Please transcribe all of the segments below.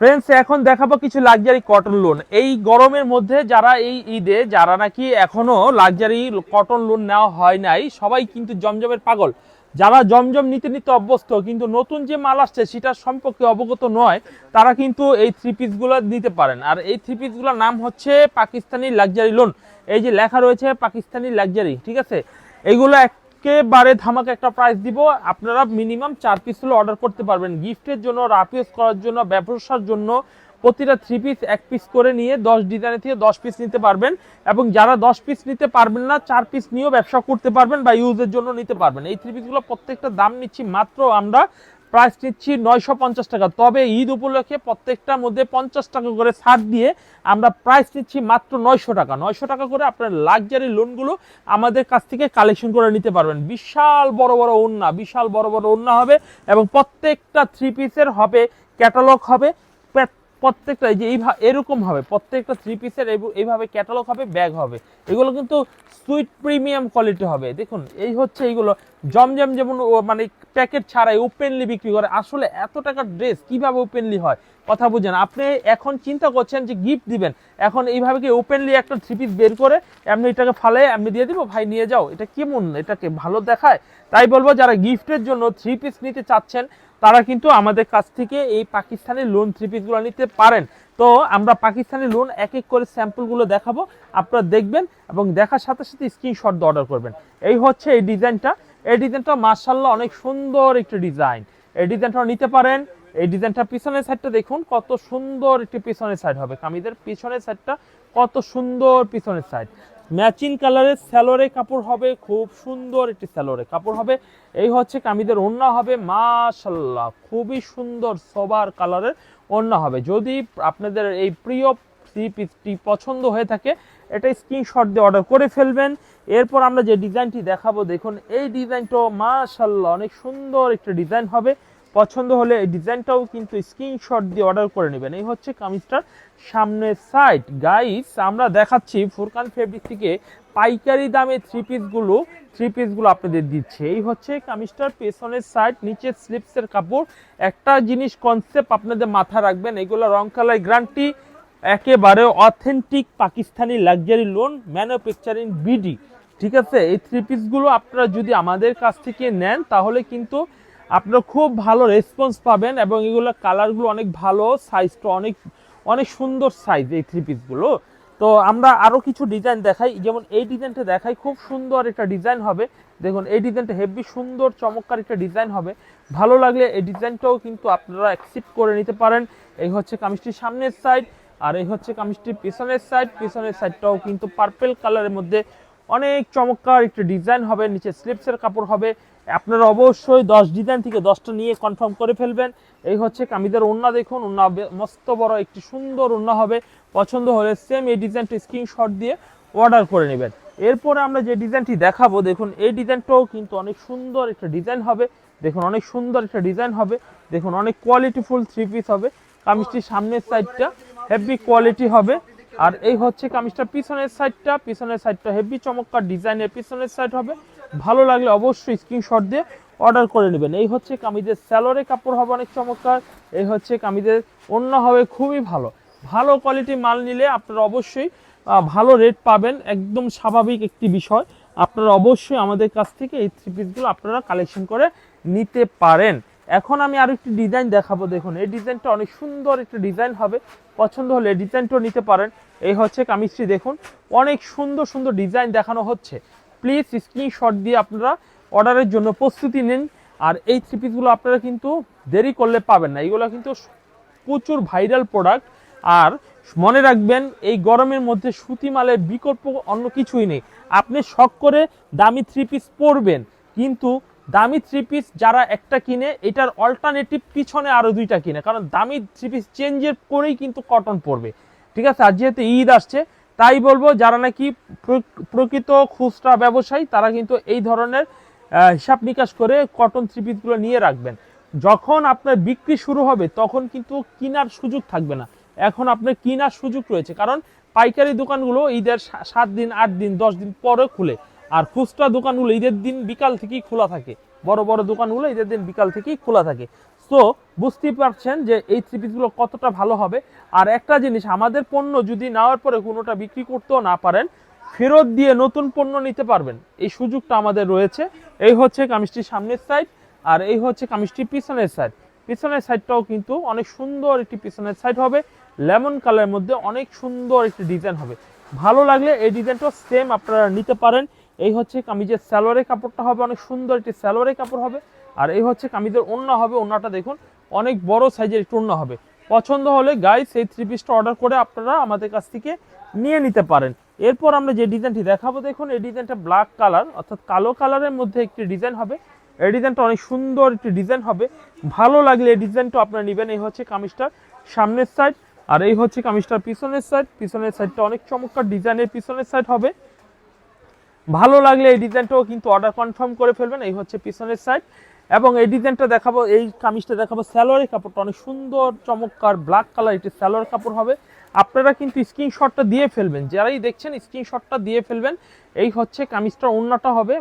Friends এখন দেখাবো কিছু লাক্সারি কটন লোন এই গরমের মধ্যে যারা এই ঈদে, যারা নাকি এখনও লাক্সারি কটন লোন নেওয়া হয় নাই, সবাই কিন্তু জমজমের পাগল। যারা জমজম নিতে নিতে অভ্যস্ত, কিন্তু নতুন যে মাল আসছে সেটার সম্পর্কে অবগত নয়, তারা কিন্তু এই থ্রি পিসগুলো নিতে পারেন। আর এই থ্রি পিসগুলোর নাম হচ্ছে পাকিস্তানি লাক্সারি লোন এই যে লেখা রয়েছে পাকিস্তানি লাক্সারি ঠিক আছে? এইগুলো একেবারে ধামাকা একটা প্রাইস দিব। আপনারা মিনিমাম চার পিস হলে অর্ডার করতে পারবেন। গিফটের জন্য রাফ ইউজ করার জন্য, ব্যবসার জন্য প্রতিটা থ্রি পিস এক পিস করে নিয়ে দশ ডিজাইনের থেকে দশ পিস নিতে পারবেন এবং যারা দশ পিস নিতে পারবেন না, চার পিস নিয়েও ব্যবসা করতে পারবেন বা ইউজের জন্য নিতে পারবেন। এই থ্রি পিসগুলো প্রত্যেকটা দাম নিচ্ছি মাত্র আমরা প্রাইস নিচ্ছি নয়শো পঞ্চাশ টাকা। তবে ঈদ উপলক্ষে প্রত্যেকটার মধ্যে পঞ্চাশ টাকা করে ছাড় দিয়ে আমরা প্রাইস নিচ্ছি মাত্র নয়শো টাকা। নয়শো টাকা করে আপনার লাক্সারি লোনগুলো আমাদের কাছ থেকে কালেকশন করে নিতে পারবেন। বিশাল বড় বড় ওন্না বিশাল বড় বড় ওন্না হবে এবং প্রত্যেকটা থ্রি পিসের হবে ক্যাটালগ হবে। প্রত্যেকটা এই যে এইভাবে এরকম হবে, প্রত্যেকটা থ্রি পিসের এইভাবে ক্যাটালগ হবে ব্যাগ হবে। এগুলো কিন্তু সুইট প্রিমিয়াম কোয়ালিটি হবে। দেখুন, এই হচ্ছে এইগুলো, জমজম যেমন মানে প্যাকেট ছাড়াই ওপেনলি বিক্রি করে, আসলে এত টাকার ড্রেস কীভাবে ওপেনলি হয়, কথা বুঝেন। আপনি এখন চিন্তা করছেন যে গিফট দিবেন, এখন এইভাবে কি ওপেনলি একটা থ্রি পিস বের করে, এমনি এটাকে ফালে এমনি দিয়ে দিব, ভাই নিয়ে যাও, এটা কেমন, এটাকে ভালো দেখায়? তাই বলব, যারা গিফটের জন্য থ্রি পিস নিতে চাচ্ছেন তারা কিন্তু আমাদের কাছ থেকে এই পাকিস্তানি লোন থ্রি পিসগুলো নিতে পারেন। তো আমরা পাকিস্তানি লোন এক এক করে স্যাম্পলগুলো দেখাবো, আপনারা দেখবেন এবং দেখার সাথে সাথে স্ক্রিনশট অর্ডার করবেন। এই হচ্ছে এই ডিজাইনটা। এই ডিজাইনটা মার্শাল্লাহ অনেক সুন্দর একটি ডিজাইন। এই ডিজাইনটা নিতে পারেন। এই ডিজাইনটা পিছনের সাইডটা দেখুন, কত সুন্দর একটি পিছনের সাইড হবে। কামিদের পিছনের সাইডটা কত সুন্দর পিছনের সাইড ম্যাচিং কালারের স্যালোরে কাপড় হবে, খুব সুন্দর একটি স্যালোরে কাপড় হবে। এই হচ্ছে কামিদের ওড়না হবে মাশাল্লাহ খুবই সুন্দর সবার কালারের ওড়না হবে। যদি আপনাদের এই প্রিয় থ্রি পিসটি পছন্দ হয়ে থাকে, এটা স্ক্রিনশট দিয়ে অর্ডার করে ফেলবেন। এরপর আমরা যে ডিজাইনটি দেখাবো, দেখুন, এই ডিজাইনটাও মাশাল্লাহ অনেক সুন্দর একটা ডিজাইন হবে। পছন্দ হলে এই ডিজাইনটাও কিন্তু স্ক্রিনশট দিয়ে অর্ডার করে নেবেন। এই হচ্ছে কামিজটার সামনের সাইড গাইস আমরা দেখাচ্ছি ফুরকান ফেব্রিক থেকে পাইকারি দামে থ্রি পিসগুলো থ্রি পিসগুলো আপনাদের দিচ্ছে। এই হচ্ছে কামিজটার পেছনের সাইড নিচে স্লিপসের কাপড়। একটা জিনিস কনসেপ্ট আপনাদের মাথা রাখবেন, এগুলো রং কালার গ্রান্টি একেবারে authentic Pakistani luxury lawn manufacturing BD ঠিক আছে? এই থ্রি পিসগুলো আপনারা যদি আমাদের কাছ থেকে নেন, তাহলে কিন্তু আপনারা খুব ভালো রেসপন্স পাবেন এবং এগুলো কালারগুলো অনেক ভালো সাইজটা অনেক অনেক সুন্দর সাইজ এই থ্রি পিসগুলো তো আমরা আরও কিছু ডিজাইন দেখাই। যেমন এই ডিজাইনটা দেখাই, খুব সুন্দর একটা ডিজাইন হবে। দেখুন, এই ডিজাইনটা হেভি সুন্দর, চমৎকার একটা ডিজাইন হবে। ভালো লাগলে এই ডিজাইনটাও কিন্তু আপনারা অ্যাকসেপ্ট করে নিতে পারেন। এই হচ্ছে কামিজটির সামনের সাইড আর এই হচ্ছে কামিজটির পিছনের সাইড পিছনের সাইডটাও কিন্তু পার্পেল কালারের মধ্যে অনেক চমৎকার একটা ডিজাইন হবে। নিচে স্লিপসের কাপড় হবে। আপনারা অবশ্যই দশ ডিজাইন থেকে দশটা নিয়ে কনফার্ম করে ফেলবেন। এই হচ্ছে কামিজের ওন্না দেখুন ওন্না মস্ত বড় একটি সুন্দর ওন্না হবে। পছন্দ হলে সেম এই ডিজাইনটা স্ক্রিনশট দিয়ে অর্ডার করে নেবেন। এরপরে আমরা যে ডিজাইনটি দেখাবো, দেখুন, এই ডিজাইনটাও কিন্তু অনেক সুন্দর একটা ডিজাইন হবে। দেখুন, অনেক সুন্দর একটা ডিজাইন হবে। দেখুন, অনেক কোয়ালিটিফুল থ্রি পিস হবে। কামিজটির সামনের সাইডটা হেভি কোয়ালিটি হবে। আর এই হচ্ছে কামিজটা পিছনের সাইডটা পিছনের সাইডটা হেভি চমৎকার ডিজাইনের পিছনের সাইড হবে। ভালো লাগলে অবশ্যই স্ক্রিনশট দিয়ে অর্ডার করে নেবেন। এই হচ্ছে কামিজের স্যালোরে কাপড় হবে অনেক চমৎকার। এই হচ্ছে কামিজের অন্য হবে খুবই ভালো। ভালো কোয়ালিটি মাল নিলে আপনারা অবশ্যই ভালো রেট পাবেন। একদম স্বাভাবিক একটি বিষয়। আপনারা অবশ্যই আমাদের কাছ থেকে এই থ্রি পিসগুলো আপনারা কালেকশন করে নিতে পারেন। এখন আমি আরও একটি ডিজাইন দেখাবো। দেখুন, এই ডিজাইনটা অনেক সুন্দর একটা ডিজাইন হবে। পছন্দ হলে ডিজাইনটাও নিতে পারেন। এই হচ্ছে কামিজটি দেখুন, অনেক সুন্দর সুন্দর ডিজাইন দেখানো হচ্ছে। প্লিজ স্ক্রিনশট দিয়ে আপনারা অর্ডারের জন্য প্রস্তুতি নিন। আর এই থ্রি পিসগুলো আপনারা কিন্তু দেরি করলে পাবেন না। এগুলো কিন্তু প্রচুর ভাইরাল প্রোডাক্ট আর মনে রাখবেন, এই গরমের মধ্যে সুতি মালের বিকল্প অন্য কিছুই নেই। আপনি শখ করে দামি থ্রি পিস পরবেন, কিন্তু দামি থ্রি পিস যারা একটা কিনে, এটার অল্টারনেটিভ পিছনে আরও দুইটা কিনে। কারণ দামি থ্রি পিস চেঞ্জের করেই কিন্তু কটন পরবে। ঠিক আছে? আর যেহেতু ঈদ আসছে তাই বলব, যারা নাকি প্রকৃত খুচরা ব্যবসায়ী, তারা কিন্তু এই ধরনের হিসাব নিকাশ করে কটন থ্রি পিসগুলো নিয়ে রাখবেন। যখন আপনার বিক্রি শুরু হবে, তখন কিন্তু কেনার সুযোগ থাকবে না। এখন আপনার কেনার সুযোগ রয়েছে, কারণ পাইকারি দোকানগুলো ঈদের সাত দিন, আট দিন, দশ দিন পরে খুলে। আর খুচরা দোকানগুলো ঈদের দিন বিকাল থেকেই খোলা থাকে। বড় বড় দোকানগুলো ঈদের দিন বিকাল থেকেই খোলা থাকে। তো বুঝতেই পারছেন যে এই থ্রি পিসগুলো কতটা ভালো হবে। আর একটা জিনিস, আমাদের পণ্য যদি নেওয়ার পরে কোনোটা বিক্রি করতেও না পারেন, ফেরত দিয়ে নতুন পণ্য নিতে পারবেন। এই সুযোগটা আমাদের রয়েছে। এই হচ্ছে কামিজটির সামনের সাইড আর এই হচ্ছে কামিজটির পিছনের সাইড পিছনের সাইডটাও কিন্তু অনেক সুন্দর একটি পিছনের সাইড হবে। লেমন কালারের মধ্যে অনেক সুন্দর একটি ডিজাইন হবে। ভালো লাগলে এই ডিজাইনটাও সেম আপনারা নিতে পারেন। এই হচ্ছে কামিজের স্যালোয়ারের কাপড়টা হবে, অনেক সুন্দর একটি স্যালোয়ারের কাপড় হবে। আর এই হচ্ছে কামিজের ওন্না হবে ওন্নাটা দেখুন, অনেক বড় সাইজের একটু ওন্না হবে। পছন্দ হলে গাইস এই থ্রি পিসটা অর্ডার করে আপনারা আমাদের কাছ থেকে নিয়ে নিতে পারেন। এরপর আমরা যে ডিজাইনটি দেখাবো, দেখুন, এই ডিজাইনটা ব্ল্যাক কালার অর্থাৎ কালো কালারের মধ্যে একটি ডিজাইন হবে। এই ডিজাইনটা অনেক সুন্দর একটি ডিজাইন হবে। ভালো লাগলে এই ডিজাইনটা আপনারা নেবেন, এই হচ্ছে কামিজটার সামনের সাইড আর এই হচ্ছে কামিজটার পিছনের সাইড পিছনের সাইডটা অনেক চমৎকার ডিজাইনের পিছনের সাইড হবে। ভালো লাগলে এই ডিজাইনটাও কিন্তু অর্ডার কনফার্ম করে ফেলবেন, এই হচ্ছে পিছনের সাইড এবং এই ডিজাইনটা দেখাবো, এই কামিজটা দেখাবো। স্যালোয়ারের কাপড়টা অনেক সুন্দর, চমৎকার ব্ল্যাক কালার এটি স্যালোয়ার কাপড় হবে। আপনারা কিন্তু স্ক্রিনশটটা দিয়ে ফেলবেন। যারাই দেখছেন স্ক্রিনশটটা দিয়ে ফেলবেন। এই হচ্ছে কামিজটার ওন্নাটা হবে,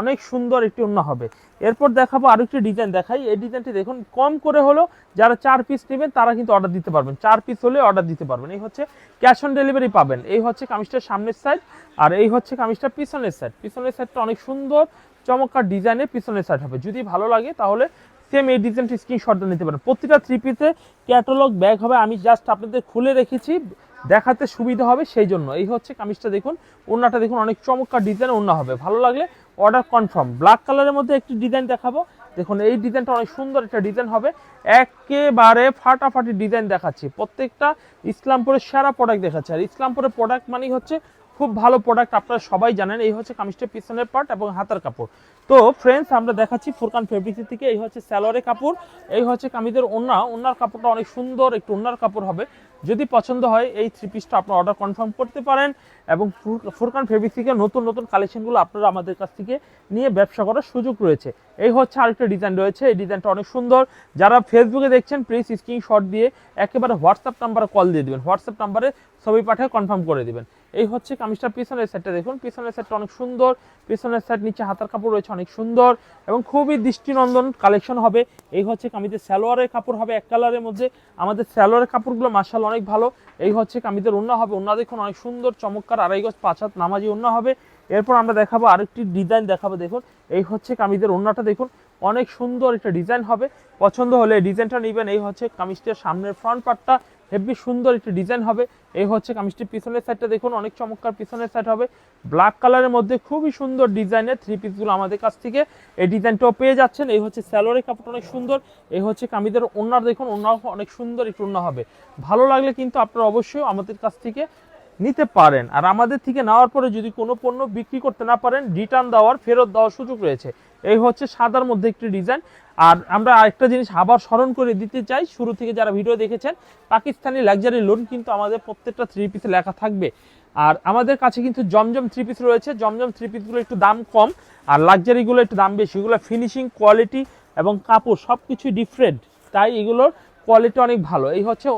অনেক সুন্দর একটি ওন্না হবে। এরপর দেখাবো আরও একটি ডিজাইন দেখাই। এই ডিজাইনটি দেখুন, কম করে হলো যারা চার পিস নেবেন, তারা কিন্তু অর্ডার দিতে পারবেন। চার পিস হলে অর্ডার দিতে পারবেন। এই হচ্ছে ক্যাশ অন ডেলিভারি পাবেন। এই হচ্ছে কামিজটার সামনের সাইড আর এই হচ্ছে কামিজটার পিছনের সাইড পিছনের সাইডটা অনেক সুন্দর চমৎকার ডিজাইনের পিছনের সাইড হবে। যদি ভালো লাগে তাহলে সেম এই ডিজাইনটি স্ক্রিনশটটা নিতে পারেন। প্রতিটা থ্রি পিসে ক্যাটালগ ব্যাগ হবে। আমি জাস্ট আপনাদের খুলে রেখেছি। দেখাতে সুবিধা হবে সেই জন্য। এই হচ্ছে কামিজটা দেখুন। ওড়নাটা দেখুন, অনেক চমৎকার ডিজাইন ওড়না হবে। ভালো লাগলে অর্ডার কনফার্ম ব্ল্যাক কালারের মধ্যে একটি ডিজাইন দেখাবো। দেখুন, এই ডিজাইনটা অনেক সুন্দর একটা ডিজাইন হবে। একেবারে ফাটাফাটি ডিজাইন দেখাচ্ছি। প্রত্যেকটা ইসলামপুরের সেরা প্রোডাক্ট দেখাচ্ছে। আর ইসলামপুরের প্রোডাক্ট মানেই হচ্ছে খুব ভালো প্রোডাক্ট আপনারা সবাই জানেন, এই হচ্ছে কামিজটার পিছনের পার্ট এবং হাতার কাপড়। তো ফ্রেন্ডস আমরা দেখাচ্ছি ফুরকান ফেব্রিক্স থেকে, এই হচ্ছে স্যালোয়ারের কাপড়, এই হচ্ছে কামিজের ওন্না। ওনার কাপড়টা অনেক সুন্দর, একটু ওন্নার কাপড় হবে। যদি পছন্দ হয়, এই থ্রি পিসটা আপনারা অর্ডার কনফার্ম করতে পারেন এবং ফুর- ফুরকান ফেব্রিক্স থেকে নতুন নতুন কালেকশনগুলো আপনারা আমাদের কাছ থেকে নিয়ে ব্যবসা করার সুযোগ রয়েছে। এই হচ্ছে আরেকটা ডিজাইন রয়েছে, এই ডিজাইনটা অনেক সুন্দর। যারা ফেসবুকে দেখছেন প্লিজ স্ক্রিনশট দিয়ে একেবারে হোয়াটসঅ্যাপ নাম্বারে কল দিয়ে দিবেন। হোয়াটসঅ্যাপ নাম্বারে ছবি পাঠিয়ে কনফার্ম করে দিবেন। এই হচ্ছে কামিজটার পিছনের সাইডটা দেখুন। পিছনের সাইডটা অনেক সুন্দর। পিছনের সাইড নিচে হাতার কাপড় রয়েছে অনেক সুন্দর এবং খুবই দৃষ্টিনন্দন কালেকশন হবে। এই হচ্ছে কামিজের স্যালোয়ারের কাপড় হবে এক কালারের মধ্যে। আমাদের স্যালোয়ারের কাপড়গুলো মার্শাল অনেক ভালো। এই হচ্ছে কামিজের ওন্না হবে। ওন্না দেখুন অনেক সুন্দর, চমৎকার, আড়াই গজ, পাঁচ হাত নামাজি ওন্না হবে। এরপর আমরা দেখাবো আরেকটি ডিজাইন দেখাবো দেখুন। এই হচ্ছে কামিজের ওন্নাটা দেখুন। অনেক সুন্দর একটা ডিজাইন হবে। পছন্দ হলে ডিজাইনটা নেবেন। এই হচ্ছে কামিজটার সামনের ফ্রন্ট পার্টটা হেভি সুন্দর একটি ডিজাইন হবে। এই হচ্ছে কামিজটির পিছনের সাইডটা দেখুন, অনেক চমৎকার পিছনের সাইড হবে। ব্ল্যাক কালারের মধ্যে খুবই সুন্দর ডিজাইনের থ্রি পিসগুলো আমাদের কাছ থেকে এই ডিজাইনটাও পেয়ে যাচ্ছেন। এই হচ্ছে স্যালোয়ারের কাপড়টা অনেক সুন্দর। এই হচ্ছে কামিজের ওনার দেখুন ওনার অনেক সুন্দর একটু ওনা হবে। ভালো লাগলে কিন্তু আপনারা অবশ্যই আমাদের কাছ থেকে নিতে পারেন। আর আমাদের থেকে নেওয়ার পরে যদি কোনো পণ্য বিক্রি করতে না পারেন রিটার্ন দেওয়ার, ফেরত দেওয়ার সুযোগ রয়েছে। এই হচ্ছে সাদার মধ্যে একটি ডিজাইন। আর আমরা আরেকটা জিনিস আবার স্মরণ করে দিতে চাই, শুরু থেকে যারা ভিডিও দেখেছেন, পাকিস্তানি লাক্সারি লোন কিন্তু আমাদের প্রত্যেকটা থ্রি পিসে লেখা থাকবে। আর আমাদের কাছে কিন্তু জমজম থ্রি পিস রয়েছে। জমজম থ্রি পিসগুলো একটু দাম কম, আর লাক্সারিগুলো একটু দাম বেশি। এগুলো ফিনিশিং কোয়ালিটি এবং কাপড় সব কিছুই ডিফারেন্ট তাই এগুলোর কোয়ালিটি অনেক ভালো। এই হচ্ছে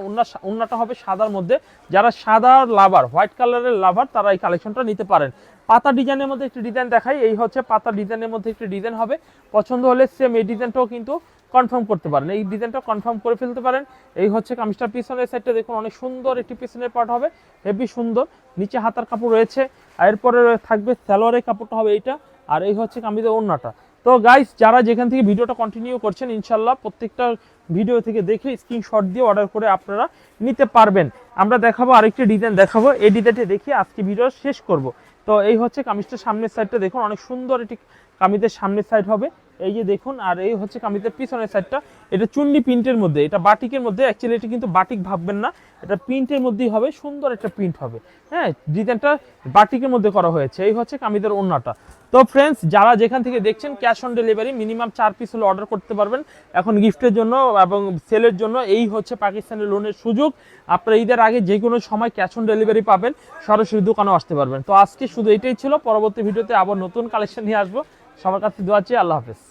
ওনাটা হবে সাদার মধ্যে। যারা সাদা লাভার হোয়াইট কালারের লাভার তারা এই কালেকশনটা নিতে পারেন। পাতা ডিজাইনের মধ্যে একটি ডিজাইন দেখাই। এই হচ্ছে পাতা ডিজাইনের মধ্যে একটি ডিজাইন হবে। পছন্দ হলে সেম এই ডিজাইনটাও কিন্তু কনফার্ম করতে পারেন। এই ডিজাইনটা কনফার্ম করে ফেলতে পারেন। এই হচ্ছে কামিজটার পিছনের সাইডটা দেখুন, অনেক সুন্দর একটি পিছনের পার্ট হবে। হেভি সুন্দর। নিচে হাতার কাপড় রয়েছে। এরপরে থাকবে সালোয়ারের কাপড়টা হবে এইটা। আর এই হচ্ছে কামিজের ওড়নাটা। তো গাইস যারা যেখান থেকে ভিডিওটা কন্টিনিউ করছেন ইনশাল্লাহ প্রত্যেকটা ভিডিও থেকে দেখে স্ক্রিনশট দিয়ে অর্ডার করে আপনারা নিতে পারবেন। আমরা দেখাবো আরেকটি ডিজাইন দেখাবো। এই ডিজাইনটি দেখিয়ে আজকে ভিডিও শেষ করব। তো এই হচ্ছে কামিজটার সামনের সাইডটা দেখুন, অনেক সুন্দর এটি কামিজের সামনের সাইড হবে। এই যে দেখুন, আর এই হচ্ছে কামিজের পিছনের সাইডটা এটা চুন্নি প্রিন্টের মধ্যে, এটা বাটিকের মধ্যে। অ্যাকচুয়ালি এটা কিন্তু বাটিক ভাববেন না। এটা প্রিন্টের মধ্যেই হবে, সুন্দর একটা প্রিন্ট হবে। হ্যাঁ ডিজাইনটা বাটিকের মধ্যে করা হয়েছে। এই হচ্ছে কামিজের ওড়নাটা। তো ফ্রেন্ডস যারা যেখান থেকে দেখছেন ক্যাশ অন ডেলিভারি মিনিমাম চার পিস হলে অর্ডার করতে পারবেন। এখন গিফটের জন্য এবং সেলের জন্য এই হচ্ছে পাকিস্তানের লোনের সুযোগ। আপনারা ঈদের আগে যে কোনো সময় ক্যাশ অন ডেলিভারি পাবেন, সরাসরি দোকানেও আসতে পারবেন। তো আজকে শুধু এটাই ছিল। পরবর্তী ভিডিওতে আবার নতুন কালেকশন নিয়ে আসব। সবার কাছে দোয়া চাই আল্লাহ হাফেজ।